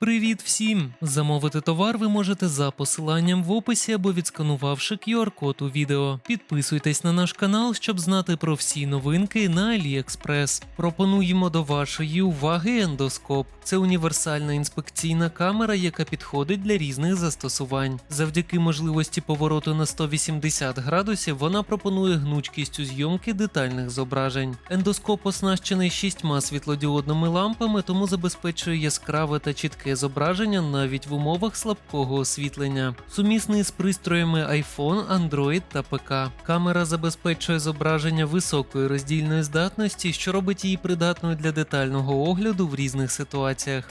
Привіт всім! Замовити товар ви можете за посиланням в описі або відсканувавши QR-код у відео. Підписуйтесь на наш канал, щоб знати про всі новинки на AliExpress. Пропонуємо до вашої уваги ендоскоп. Це універсальна інспекційна камера, яка підходить для різних застосувань. Завдяки можливості повороту на 180 градусів вона пропонує гнучкість у зйомки детальних зображень. Ендоскоп оснащений шістьма світлодіодними лампами, тому забезпечує яскраве та чітке зображення навіть в умовах слабкого освітлення. Сумісний з пристроями iPhone, Android та ПК. Камера забезпечує зображення високої роздільної здатності, що робить її придатною для детального огляду в різних ситуаціях.